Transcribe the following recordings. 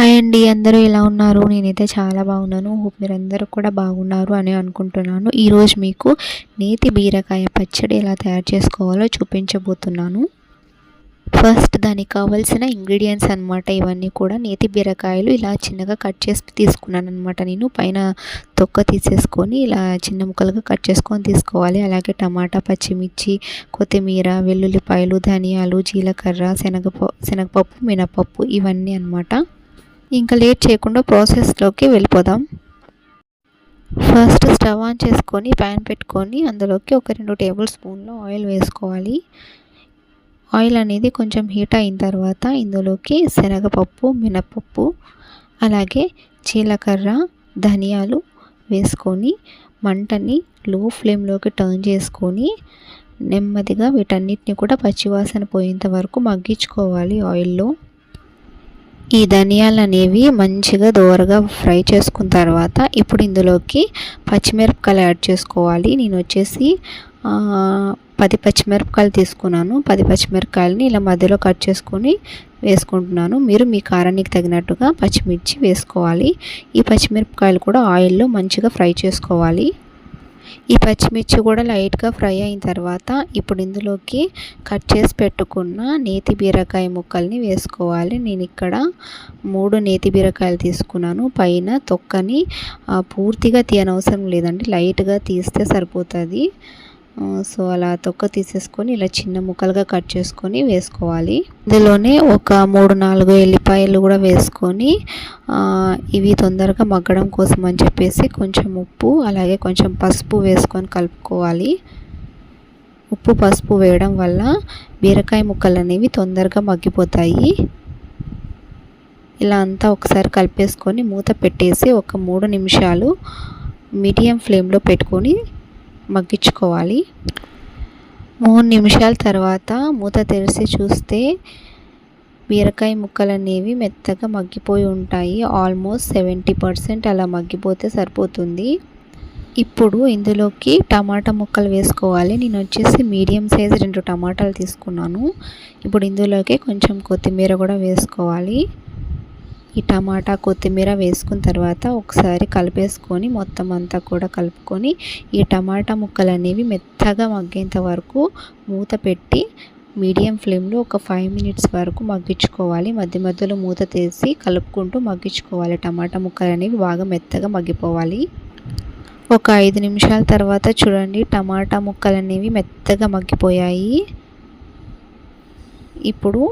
Hi అండి అందరూ ఎలా ఉన్నారు? నేనైతే చాలా బాగున్నాను. హోప్ మీరు అందరూ కూడా బాగున్నారు అని అనుకుంటున్నాను. ఈరోజు మీకు నేతి బీరకాయ పచ్చడి ఎలా తయారు చేసుకోవాలో చూపించబోతున్నాను. ఫస్ట్ దానికి కావాల్సిన ఇంగ్రీడియంట్స్ అనమాట ఇవన్నీ కూడా నేతి బీరకాయలు ఇలా చిన్నగా కట్ చేసి తీసుకున్నాను అనమాట నేను పైన తొక్క తీసేసుకొని ఇలా చిన్న ముక్కలుగా కట్ చేసుకొని తీసుకోవాలి. అలాగే టమాటా పచ్చిమిర్చి కొత్తిమీర వెల్లుల్లిపాయలు ధనియాలు జీలకర్ర శనగపప్పు శనగపప్పు మినపప్పు ఇవన్నీ అనమాట ఇంకా లేట్ చేయకుండా ప్రాసెస్లోకి వెళ్ళిపోదాం. ఫస్ట్ స్టవ్ ఆన్ చేసుకొని ప్యాన్ పెట్టుకొని అందులోకి ఒక రెండు టేబుల్ స్పూన్లు ఆయిల్ వేసుకోవాలి. ఆయిల్ అనేది కొంచెం హీట్ అయిన తర్వాత ఇందులోకి శనగపప్పు మినపప్పు అలాగే జీలకర్ర ధనియాలు వేసుకొని మంటని లో ఫ్లేమ్లోకి టర్న్ చేసుకొని నెమ్మదిగా వీటన్నిటిని కూడా పచ్చివాసన పోయేంత వరకు మగ్గించుకోవాలి ఆయిల్లో. ఈ ధనియాలు అనేవి మంచిగా దోరగా ఫ్రై చేసుకున్న తర్వాత ఇప్పుడు ఇందులోకి పచ్చిమిరపకాయలు యాడ్ చేసుకోవాలి. నేను వచ్చేసి పది పచ్చిమిరపకాయలు తీసుకున్నాను. పది పచ్చిమిరపకాయలని ఇలా మధ్యలో కట్ చేసుకొని వేసుకుంటున్నాను. మీరు మీ కారానికి తగినట్టుగా పచ్చిమిర్చి వేసుకోవాలి. ఈ పచ్చిమిరపకాయలు కూడా ఆయిల్లో మంచిగా ఫ్రై చేసుకోవాలి. ఈ పచ్చిమిర్చి కూడా లైట్గా ఫ్రై అయిన తర్వాత ఇప్పుడు ఇందులోకి కట్ చేసి పెట్టుకున్న నేతి బీరకాయ ముక్కల్ని వేసుకోవాలి. నేను ఇక్కడ మూడు నేతి బీరకాయలు తీసుకున్నాను. పైన తొక్కని పూర్తిగా తీయనవసరం లేదండి. లైట్గా తీస్తే సరిపోతుంది. సో అలా తొక్క తీసేసుకొని ఇలా చిన్న ముక్కలుగా కట్ చేసుకొని వేసుకోవాలి. ఇందులోనే ఒక మూడు నాలుగు ఎల్లిపాయలు కూడా వేసుకొని ఇవి తొందరగా మగ్గడం కోసం అని చెప్పేసి కొంచెం ఉప్పు అలాగే కొంచెం పసుపు వేసుకొని కలుపుకోవాలి. ఉప్పు పసుపు వేయడం వల్ల బీరకాయ ముక్కలు అనేవి తొందరగా మగ్గిపోతాయి. ఇలా అంతా ఒకసారి కలిపేసుకొని మూత పెట్టేసి ఒక మూడు నిమిషాలు మీడియం ఫ్లేమ్లో పెట్టుకొని మగ్గించుకోవాలి. మూడు నిమిషాల తర్వాత మూత తెరిచి చూస్తే బీరకాయ ముక్కలు అనేవి మెత్తగా మగ్గిపోయి ఉంటాయి. ఆల్మోస్ట్ సెవెంటీ పర్సెంట్ అలా మగ్గిపోతే సరిపోతుంది. ఇప్పుడు ఇందులోకి టమాటా ముక్కలు వేసుకోవాలి. నేను వచ్చేసి మీడియం సైజ్ రెండు టమాటాలు తీసుకున్నాను. ఇప్పుడు ఇందులోకి కొంచెం కొత్తిమీర కూడా వేసుకోవాలి. ఈ టమాటా కొత్తిమీర వేసుకున్న తర్వాత ఒకసారి కలిపేసుకొని మొత్తం అంతా కూడా కలుపుకొని ఈ టమాటా ముక్కలు అనేవి మెత్తగా మగ్గేంత వరకు మూత పెట్టి మీడియం ఫ్లేమ్లో ఒక ఫైవ్ మినిట్స్ వరకు మగ్గించుకోవాలి. మధ్య మధ్యలో మూత తీసి కలుపుకుంటూ మగ్గించుకోవాలి. టమాటా ముక్కలు అనేవి బాగా మెత్తగా మగ్గిపోవాలి. ఒక ఐదు నిమిషాల తర్వాత చూడండి టమాటా ముక్కలు అనేవి మెత్తగా మగ్గిపోయాయి. ఇప్పుడు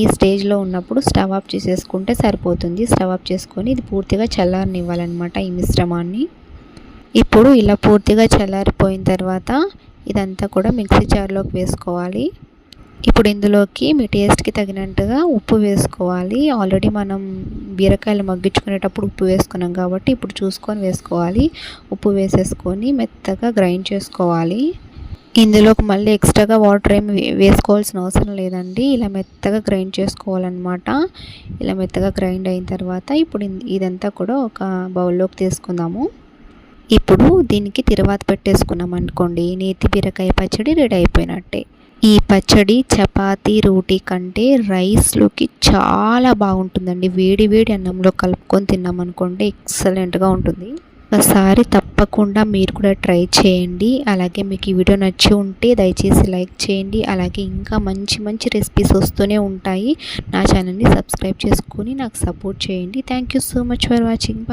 ఈ స్టేజ్లో ఉన్నప్పుడు స్టవ్ ఆఫ్ చేసేసుకుంటే సరిపోతుంది. స్టవ్ ఆఫ్ చేసుకొని ఇది పూర్తిగా చల్లారనివ్వాలన్నమాట ఈ మిశ్రమాన్ని. ఇప్పుడు ఇలా పూర్తిగా చల్లారిపోయిన తర్వాత ఇదంతా కూడా మిక్సీ జార్లోకి వేసుకోవాలి. ఇప్పుడు ఇందులోకి మీ టేస్ట్కి తగినట్టుగా ఉప్పు వేసుకోవాలి. ఆల్రెడీ మనం బీరకాయలు మగ్గించుకునేటప్పుడు ఉప్పు వేసుకున్నాం కాబట్టి ఇప్పుడు చూసుకొని వేసుకోవాలి. ఉప్పు వేసేసుకొని మెత్తగా గ్రైండ్ చేసుకోవాలి. ఇందులోకి మళ్ళీ ఎక్స్ట్రాగా వాటర్ ఏమి వేసుకోవాల్సిన అవసరం లేదండి. ఇలా మెత్తగా గ్రైండ్ చేసుకోవాలన్నమాట. ఇలా మెత్తగా గ్రైండ్ అయిన తర్వాత ఇప్పుడు ఇదంతా కూడా ఒక బౌల్లోకి తీసుకుందాము. ఇప్పుడు దీనికి తిరువాత పెట్టేసుకున్నాం అనుకోండి. నేతి బీరకాయ పచ్చడి రెడీ అయిపోయినట్టే. ఈ పచ్చడి చపాతీ రోటీ కంటే రైస్లోకి చాలా బాగుంటుందండి. వేడి వేడి అన్నంలో కలుపుకొని తిన్నామనుకోండి ఎక్సలెంట్గా ఉంటుంది. ఒకసారి తప్పకుండా మీరు కూడా ట్రై చేయండి. అలాగే మీకు ఈ వీడియో నచ్చి ఉంటే దయచేసి లైక్ చేయండి. అలాగే ఇంకా మంచి మంచి రెసిపీస్ వస్తూనే ఉంటాయి. నా ఛానల్ని సబ్స్క్రైబ్ చేసుకొని నాకు సపోర్ట్ చేయండి. Thank you so much for watching.